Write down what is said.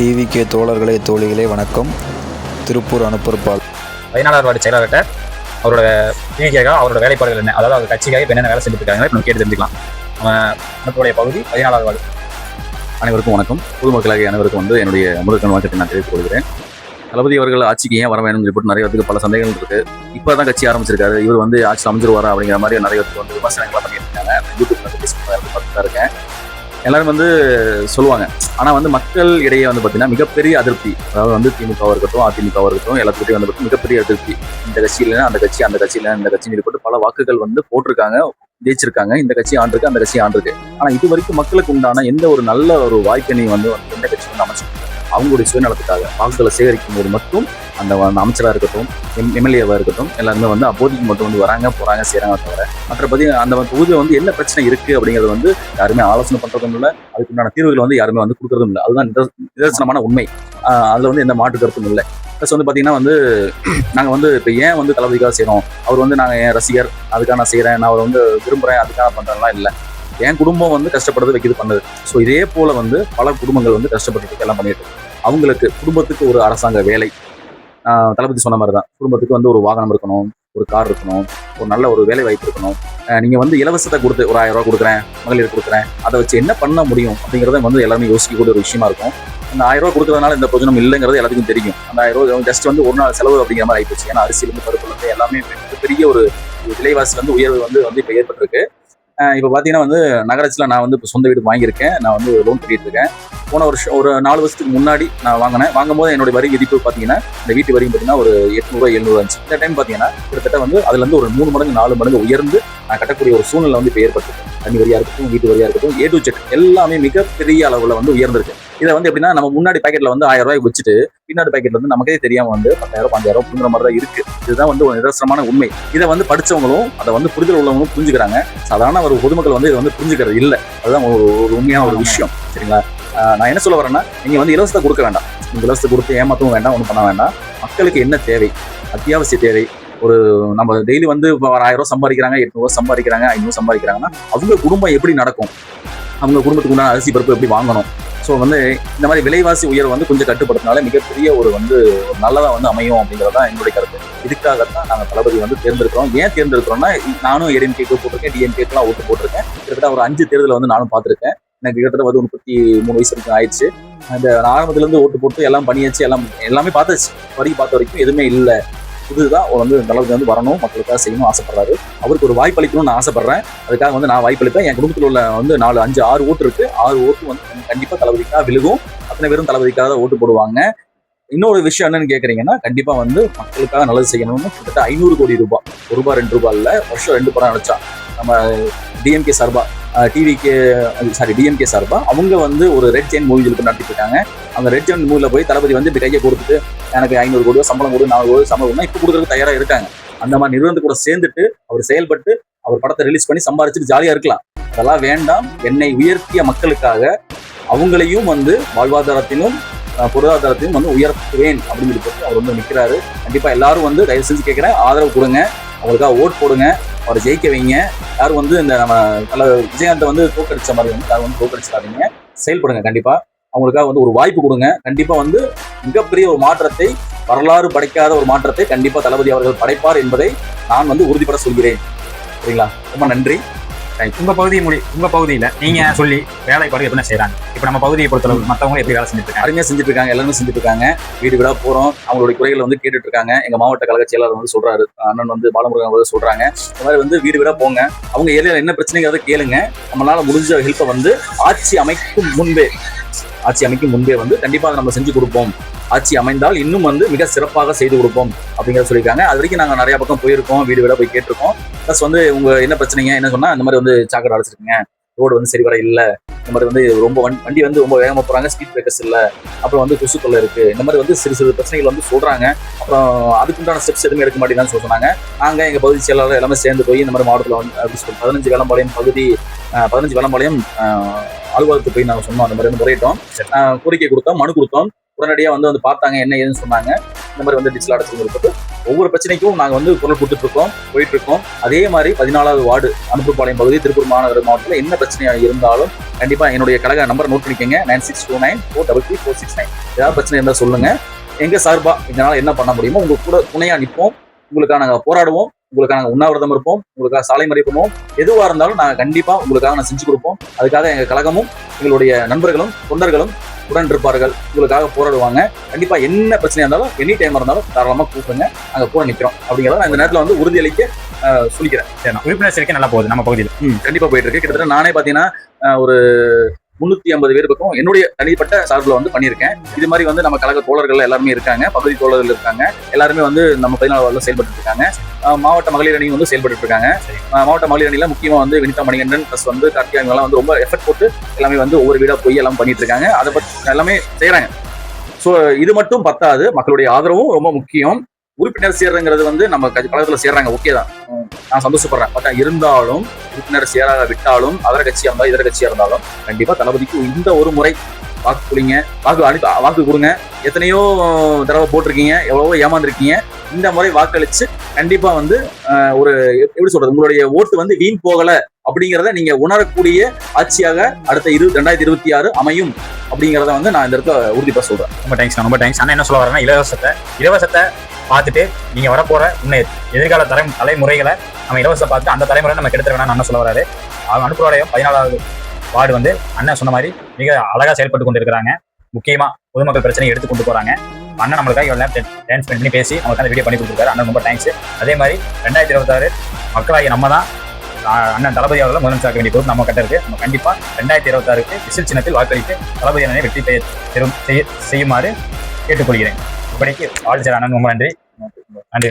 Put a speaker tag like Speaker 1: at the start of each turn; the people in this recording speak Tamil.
Speaker 1: டிவிகே தோழர்களே தோழிகளே வணக்கம். திருப்பூர் அனுப்பற்பால்
Speaker 2: பதினாலாவது வார்டு செயலாளர்கிட்ட அவரோட டிவிக்காக அவரோட வேலைப்பாடுகள் என்ன? அதாவது அவர் கட்சிக்காக இப்போ என்னென்ன வேலை செஞ்சுட்டு இருக்காங்க இப்போ நம்ம கேட்டு தெரிஞ்சுக்கலாம். அவன் அனுப்புடைய பகுதி பதினாலாவது வார்டு.
Speaker 3: அனைவருக்கும் வணக்கம். பொதுமக்களாகிய அனைவருக்கும் வந்து என்னுடைய முதற்கண் வணக்கத்தை நான் தெரிவித்துக் கொள்கிறேன். தளபதி அவர்கள் ஆட்சிக்கு ஏன் வர வேணும்னு சொல்லிட்டு நிறைய பேருக்கு பல சந்தேகங்கள் இருக்கு. இப்போ தான் கட்சி ஆரம்பிச்சிருக்காரு. இவர் வந்து ஆட்சி அமைஞ்சிருவாரா அப்படிங்கிற மாதிரி நிறைய பேருக்கு வந்து விமர்சனங்களை பண்ணிட்டு இருக்காங்க யூடியூப்ல இருந்து பார்த்துட்டு தான் இருக்கேன். எல்லாரும் வந்து சொல்லுவாங்க. ஆனால் வந்து மக்கள் இடையே வந்து பார்த்தீங்கன்னா மிகப்பெரிய அதிருப்தி. அதாவது வந்து திமுகவாக இருக்கட்டும் அதிமுகவாக இருக்கட்டும் எல்லாத்துக்கிட்டையும் வந்து பார்த்தீங்கன்னா மிகப்பெரிய அதிருப்தி. இந்த கட்சி அந்த கட்சி அந்த கட்சியில இந்த கட்சின்னு போட்டு பல வாக்குகள் வந்து போட்டிருக்காங்க ஜெயிச்சிருக்காங்க. இந்த கட்சி ஆண்டிருக்கு அந்த கட்சி ஆண்டிருக்கு. ஆனா இது வரைக்கும் மக்களுக்கு உண்டான எந்த ஒரு நல்ல ஒரு வாய்ப்பினை வந்து வந்து எந்த கட்சி வந்து அமைச்சு அவங்களுடைய சுயநலத்துக்காக வாக்குகளை சேகரிக்கும் போது மட்டும் அந்த அமைச்சராக இருக்கட்டும் எம் எம்எல்ஏவாக இருக்கட்டும் எல்லாருமே வந்து அப்போதைக்கு மட்டும் வந்து வராங்க போகிறாங்க செய்கிறாங்க தவிர மற்றபடி அந்த தொகுதியில் வந்து என்ன பிரச்சனை இருக்குது அப்படிங்கிறது வந்து யாருமே ஆலோசனை பண்ணுறதும் இல்லை. அதுக்கு உண்டான தீர்வுகள் வந்து யாருமே வந்து கொடுக்கறதும் இல்லை. அதுதான் நிதர்சனமான உண்மை. அதில் வந்து எந்த மாற்று கருத்தும் இல்லை. ப்ளஸ் வந்து பார்த்தீங்கன்னா வந்து நாங்கள் வந்து இப்போ ஏன் வந்து தளபதிக்காக செய்கிறோம் அவர் வந்து நாங்கள் என் ரசிகர் அதுக்காக நான் செய்கிறேன் நான் அவரை வந்து விரும்புகிறேன் அதுக்காக பண்ணுறதுலாம் இல்லை. என் குடும்பம் வந்து கஷ்டப்படுறது வைக்கிறது பண்ணுது. ஸோ இதே போல் வந்து பல குடும்பங்கள் வந்து கஷ்டப்பட்டு எல்லாம் பண்ணிட்டு இருக்கு. அவங்களுக்கு குடும்பத்துக்கு ஒரு அரசாங்க வேலை. தளபதி சொன்ன மாதிரி தான் குடும்பத்துக்கு வந்து ஒரு வாகனம் இருக்கணும் ஒரு கார் இருக்கணும் ஒரு நல்ல ஒரு வேலை வாய்ப்பு இருக்கணும். நீங்கள் வந்து இலவசத்தை கொடுத்து ஒரு ஆயிரம் ரூபா கொடுக்குறேன் மகளிர் கொடுக்குறேன் அதை வச்சு என்ன பண்ண முடியும் அப்படிங்கிறத வந்து எல்லாருமே யோசிக்கக்கூடிய ஒரு விஷயமா இருக்கும். அந்த ஆயிரம் ரூபா கொடுக்குறதுனால இந்த பிரச்சனை இல்லைங்கிறது எல்லாத்துக்கும் தெரியும். அந்த ஆயிரம் ரூபாய் ஜஸ்ட் வந்து ஒரு நாள் செலவு அப்படிங்கிற மாதிரி ஆயிப்போச்சு. ஏன்னா அரிசியிலிருந்து பருப்புல இருந்து எல்லாமே பெரிய ஒரு விலைவாசி வந்து உயர்வு வந்து வந்து இப்போ ஏற்பட்டிருக்கு. இப்போ பார்த்தீங்கன்னா வந்து நகராட்சியில் நான் வந்து இப்போ சொந்த வீடு வாங்கியிருக்கேன். நான் வந்து லோன் கட்டிட்டு இருக்கேன். போன வருஷம் ஒரு நாலு வருஷத்துக்கு முன்னாடி நான் வாங்கினேன். வாங்கும்போது என்னோட வரி விதிப்பு பார்த்தீங்கன்னா இந்த வீட்டு வரி பார்த்தீங்கன்னா ஒரு எட்நூறுவா எழுநூறு இருந்துச்சு. இந்த டைம் பார்த்தீங்கன்னா கிட்டத்தட்ட வந்து அதுலேருந்து ஒரு மூணு மடங்கு நாலு மடங்கு உயர்ந்து நான் கட்டக்கூடிய ஒரு சூழ்நிலை வந்து இப்போ ஏற்பட்டிருக்கு. தண்ணி வரியா இருக்கட்டும் வீட்டு வரியா இருக்கட்டும் ஏ டு செக் எல்லாமே மிகப்பெரிய அளவில் வந்து உயர்ந்திருக்கு. இதை வந்து எப்படின்னா நம்ம முன்னாடி பாக்கெட்ல வந்து ஆயிரம் ரூபாய் வச்சுட்டு பின்னாடி பாக்கெட்ல வந்து நமக்கே தெரியாம வந்து பத்தாயிரம் பஞ்சாயிரம் மாதிரி தான் இருக்கு. இதுதான் வந்து ஒரு நிதர்சனமான உண்மை. இதை வந்து படிச்சவங்களும் அதை வந்து புரிதல் உள்ளவங்களும் புரிஞ்சுக்கிறாங்க. சாதாரண ஒரு பொதுமக்கள் வந்து இதை வந்து புரிஞ்சுக்கிறது இல்லை. அதுதான் ஒரு ஒரு உண்மையான ஒரு விஷயம். சரிங்களா? நான் என்ன சொல்ல வரேன்னா நீங்க வந்து இலவசத்தை கொடுக்க வேண்டாம். இந்த இலவசத்தை கொடுத்து ஏமாத்தவும் வேண்டாம் ஒன்றும் பண்ண வேண்டாம். மக்களுக்கு என்ன தேவை? அத்தியாவசிய தேவை. ஒரு நம்ம டெய்லி வந்து இப்போ ஒரு ஆயிரம் சம்பாதிக்கிறாங்க எட்நூறுவா சம்பாதிக்கிறாங்க ஐநூறு சம்பாதிக்கிறாங்கன்னா அவங்க குடும்பம் எப்படி நடக்கும்? அவங்க குடும்பத்துக்கு உண்டான அரிசி பருப்பு எப்படி வாங்கணும்? ஸோ வந்து இந்த மாதிரி விலைவாசி உயர்வு வந்து கொஞ்சம் கட்டுப்படுத்தினால மிகப்பெரிய ஒரு வந்து நல்லதாக வந்து அமையும் அப்படிங்கிறது தான் என்னுடைய கருத்து. இதுக்காகத்தான் நாங்கள் தளபதி வந்து தேர்ந்தெடுக்கிறோம். ஏன் தேர்ந்தெடுக்கிறோம்னா நானும் ஏடிஎம்கேக்கு போட்டிருக்கேன் டிஎம்கேக்கெல்லாம் ஓட்டு போட்டிருக்கேன். கிட்டத்தட்ட ஒரு அஞ்சு தேர்தலை வந்து நானும் பார்த்துருக்கேன். எனக்கு கிட்டத்தட்ட வந்து முப்பத்தி மூணு வயசு வரைக்கும் ஆயிடுச்சு. அந்த நான் ஆரம்பத்துல இருந்து ஓட்டு போட்டு எல்லாம் பண்ணியாச்சு எல்லாம் எல்லாமே பார்த்தாச்சு. வரைக்கும் பார்த்த வரைக்கும் எதுவுமே இல்லை. இதுதான் வந்து தளபதி வந்து வரணும் மக்களுக்காக செய்யணும் ஆசைப்படுறாரு. அவருக்கு ஒரு வாய்ப்பு அளிக்கணும்னு நான் ஆசைப்படுறேன். அதுக்காக வந்து நான் வாய்ப்பளிப்பேன் என் குடும்பத்தில் உள்ள வந்து நாலு அஞ்சு ஆறு ஓட்டு இருக்கு. ஆறு ஓட்டு வந்து கண்டிப்பா தளபதிக்காக விழுகும். அத்தனை பேரும் தளபதிக்காக தான் ஓட்டு போடுவாங்க. இன்னொரு விஷயம் என்னன்னு கேட்குறீங்கன்னா கண்டிப்பாக வந்து மக்களுக்காக நல்லது செய்யணும்னு கிட்டத்தட்ட ஐநூறு கோடி ரூபாய் ஒரு ரூபாய் ரெண்டு ரூபாய் இல்லை வருஷம் ரெண்டு படம் நினைச்சா நம்ம டிஎம்கே சார்பாக டிவிகே சாரி டிஎம்கே சார்பா அவங்க வந்து ஒரு ரெட் செயின் மூவி சொல்லிட்டு நடத்திட்டு இருக்காங்க. அந்த ரெட் செயின் மூவியில் போய் தளபதி வந்து இப்படி கையை கொடுத்துட்டு எனக்கு ஐநூறு கோடி சம்பளம் கொடு நாலு கோடி சம்பளம் கொடுனா இப்போ கொடுக்கறதுக்கு தயாராக இருக்காங்க. அந்த மாதிரி நிறுவனத்து கூட சேர்ந்துட்டு அவர் செயல்பட்டு அவர் படத்தை ரிலீஸ் பண்ணி சம்பாரிச்சுட்டு ஜாலியாக இருக்கலாம். அதெல்லாம் வேண்டாம். என்னை உயர்த்திய மக்களுக்காக அவங்களையும் வந்து வாழ்வாதாரத்திலும் பொருளாதாரத்தையும் வந்து உயர்த்துவேன் அப்படின்னு சொல்லி அவர் வந்து நிற்கிறாரு கண்டிப்பாக எல்லாரும் வந்து தயவு செஞ்சு கேட்குறேன். ஆதரவு கொடுங்க. அவங்களுக்காக ஓட் போடுங்க அவரை ஜெயிக்க வைங்க. யாரும் வந்து இந்த நம்ம நல்ல விஜயகாந்தை வந்து தோக்கடிச்ச மாதிரி வந்து யாரும் வந்து தோக்கடிச்சிடாதீங்க செயல்படுங்க கண்டிப்பா. அவங்களுக்காக வந்து ஒரு வாய்ப்பு கொடுங்க. கண்டிப்பா வந்து மிகப்பெரிய ஒரு மாற்றத்தை வரலாறு படைக்காத ஒரு மாற்றத்தை கண்டிப்பா தளபதி அவர்கள் படைப்பார் என்பதை நான் வந்து உறுதிப்பட சொல்கிறேன். சரிங்களா? ரொம்ப நன்றி.
Speaker 2: உங்க பகுதி மொழி உங்க பகுதியில நீங்க சொல்லி வேலைப்பாடு எப்படி செய்யறாங்க இப்போ நம்ம பகுதியை பொறுத்தளவு மத்தவங்க எப்படி வேலை செஞ்சுட்டு இருக்காங்க
Speaker 3: அருமையா செஞ்சுட்டு இருக்காங்க எல்லாருமே செஞ்சுட்டு இருக்காங்க வீடு வீடா போறோம். அவங்களுடைய குறைகளை வந்து கேட்டுட்டு இருக்காங்க எங்க மாவட்ட கழக செயலாளர் வந்து சொல்றாரு. அண்ணன் வந்து பாலமுருகன் வந்து சொல்றாங்க. இந்த மாதிரி வந்து வீடு வீடா போங்க. அவங்க ஏரியாவில் என்ன பிரச்சனைங்கிறத கேளுங்க. நம்மளால முடிஞ்ச ஹெல்ப்பை வந்து ஆட்சி அமைக்கும் முன்பே ஆட்சி அமைக்கும் முன்பே வந்து கண்டிப்பாக அதை நம்ம செஞ்சு கொடுப்போம். ஆட்சி அமைந்தால் இன்னும் வந்து மிக சிறப்பாக செய்து கொடுப்போம் அப்படிங்கிறத சொல்லியிருக்காங்க. அது வரைக்கும் நாங்கள் நிறைய பக்கம் போயிருக்கோம் வீடு வீடாக போய் கேட்டிருக்கோம். ப்ளஸ் வந்து உங்க என்ன பிரச்சனைங்க என்ன சொன்னா இந்த மாதிரி வந்து சாக்கடை அடைச்சிருக்கீங்க. ரோடு வந்து சரி வர இல்லை. இந்த மாதிரி வந்து ரொம்ப வண்டி வண்டி வந்து ரொம்ப வேகமாக போகிறாங்க ஸ்பீட் பிரேக்கர்ஸ் இல்லை. அப்புறம் வந்து கொசு தொல்லை இருக்கு. இந்த மாதிரி வந்து சிறு சிறு பிரச்சனைகள் வந்து சொல்கிறாங்க அப்புறம் அதுக்குண்டான ஸ்டெப்ஸ் எதுவுமே எடுக்க மாட்டேங்குதுன்னு சொன்னாங்க. நாங்கள் எங்கள் பகுதி செயலாளர் எல்லாமே சேர்ந்து போய் இந்த மாதிரி மாவட்டத்தில் வந்து அப்படி சொல்லி பதினஞ்சு வேளம்பாளையம் பகுதி பதினஞ்சு வேளம்பாளையம் அலுவலகத்துக்கு போய் நாங்க சொன்னோம். அந்த மாதிரி வந்து முறையிட்டோம். கோரிக்கை கொடுத்தோம் மனு கொடுத்தோம். உடனடியாக வந்து வந்து பார்த்தாங்க என்ன ஏதுன்னு சொன்னாங்க. இந்த மாதிரி வந்து டிஜிட்டல் அடைச்சு இருக்குது ஒவ்வொரு பிரச்சனைக்கும் நாங்க வந்து குரல் கொடுத்துட்டு இருக்கோம் போயிட்டு இருக்கோம். அதே மாதிரி பதினாலாவது வார்டு அனுப்புப்பாளையம் பகுதி திருப்பூர் மாநகர மாவட்டத்தில் என்ன பிரச்சனையா இருந்தாலும் கண்டிப்பா என்னுடைய கழக நம்பர் நோட் பண்ணிக்கோங்க. Nine six two nine four double three four six nine ஏதாவது பிரச்சனை இருந்தால் சொல்லுங்க. எங்க சார்பா எங்களால என்ன பண்ண முடியுமோ உங்க கூட துணையா நிற்போம் உங்களுக்காக நாங்க போராடுவோம். உங்களுக்காக நாங்க உண்ணாவிரதம் இருப்போம். உங்களுக்காக சாலை மறிப்போம் எதுவா இருந்தாலும் நாங்க கண்டிப்பா உங்களுக்காக நான் செஞ்சு கொடுப்போம். அதுக்காக எங்க கழகமும் எங்களுடைய நண்பர்களும் தொண்டர்களும் உடன் இருப்பார்கள். உங்களுக்காக போராடுவாங்க. கண்டிப்பா என்ன பிரச்சனையா இருந்தாலும் எனி டைம் இருந்தாலும் தாராளமா கூப்பிடுங்க. நாங்க கூட நிக்கிறோம். அப்படிங்கிறத நான் இந்த நேரத்துல வந்து உறுதியளிக்க சொல்லிக்கிறேன்.
Speaker 2: உறுப்பினர் சேர்க்கை நல்லா போகுது நம்ம பகுதியில்.
Speaker 3: ம், கண்டிப்பா போயிட்டு இருக்கு. கிட்டத்தட்ட நானே பாத்தீங்கன்னா ஒரு முன்னூத்தி ஐம்பது பேர் பக்கம் என்னுடைய தனிப்பட்ட சார்பில் வந்து பண்ணியிருக்கேன். இது மாதிரி வந்து நம்ம கழக தோழர்கள் எல்லாருமே இருக்காங்க. பகுதி தோழர்கள் இருக்காங்க. எல்லாருமே வந்து நம்ம பதினாலு வார்டில் செயல்பட்டு இருக்காங்க மாவட்ட மகளிர் அணி வந்து செயல்பட்டு இருக்காங்க மாவட்ட மகளிர் அணியில முக்கியமா வந்து வினிதா மணிகண்டன் ப்ளஸ் வந்து கார்த்திகா இவங்க வந்து ரொம்ப எஃபர்ட் போட்டு எல்லாமே வந்து ஒவ்வொரு வீடா போய் எல்லாம் பண்ணிட்டு இருக்காங்க அதை பத்தி எல்லாமே செய்யறாங்க ஸோ இது மட்டும் பத்தாது. மக்களுடைய ஆதரவும் ரொம்ப முக்கியம். உறுப்பினர் சேர்றங்கிறது வந்து நம்ம கழகத்துல சேர்றாங்க ஓகே தான். நான் சந்தோஷப்படுறேன். பட் இருந்தாலும் உறுப்பினர் சேராக விட்டாலும் அதர கட்சியா இருந்தாலும் இதர கட்சியா இருந்தாலும் கண்டிப்பா தளபதிக்கு இந்த ஒரு முறை வாக்கு கொடுங்க வாக்கு அனுப்பி வாக்கு கொடுங்க. எத்தனையோ தடவை போட்டிருக்கீங்க எவ்வளவோ ஏமாந்துருக்கீங்க. இந்த முறை வாக்களிச்சு கண்டிப்பா வந்து ஒரு எப்படி சொல்றது உங்களுடைய ஓட்டு வந்து வீண் போகல அப்படிங்கிறத நீங்க உணரக்கூடிய ஆட்சியாக அடுத்த இரு ரெண்டாயிரத்தி இருபத்தி ஆறு அமையும் அப்படிங்கிறத வந்து நான் இந்த இடத்துல உறுதிப்பா சொல்றேன்.
Speaker 2: ரொம்ப தேங்க்ஸ் ரொம்ப தேங்க்ஸ் அண்ணா என்ன சொல்ல வரேன்னா இலவசத்தை இலவசத்தை பார்த்துட்டு நீங்க வரப்போற இன்னும் எதிர்கால தலை தலைமுறைகளை நம்ம இலவச பார்த்து அந்த தலைமுறை நம்ம கெடுத்துட வேணாம்னு அண்ணன் சொல்ல வராரு. அவங்க அனுப்புவாளையம் பதினாலாவது வார்டு வந்து அண்ணன் சொன்ன மாதிரி மிக அழகா செயல்பட்டு கொண்டு இருக்கிறாங்க முக்கியமா பொதுமக்கள் பிரச்சனையை எடுத்து கொண்டு போறாங்க. அண்ணன் நம்மளுக்காக இவ்வளவு நேரம் டான்ஸ் பண்ணி பேசி அவங்களுக்கு அந்த வீடியோ பண்ணி கொடுத்துருக்காரு. அண்ணன் ரொம்ப தேங்க்ஸ் அதே மாதிரி ரெண்டாயிரத்தி இருபத்தாறு மக்களாகிய நம்ம தான் அண்ணன் தளபதி அவர்கள் முதலமைச்சர் வேண்டிய பொறுப்பு நம்ம கட்ட இருக்கு. நம்ம கண்டிப்பா ரெண்டாயிரத்தி இருபத்தாறுக்கு விசில் சின்னத்தில் வாக்களித்து தளபதி அண்ணனை வெற்றி பெயர் பெறும் செய்ய- செய்யுமாறு கேட்டுக்கொள்கிறேன். இப்படிக்கு ஆல் சேர் அண்ணன் ரொம்ப நன்றி. நன்றி.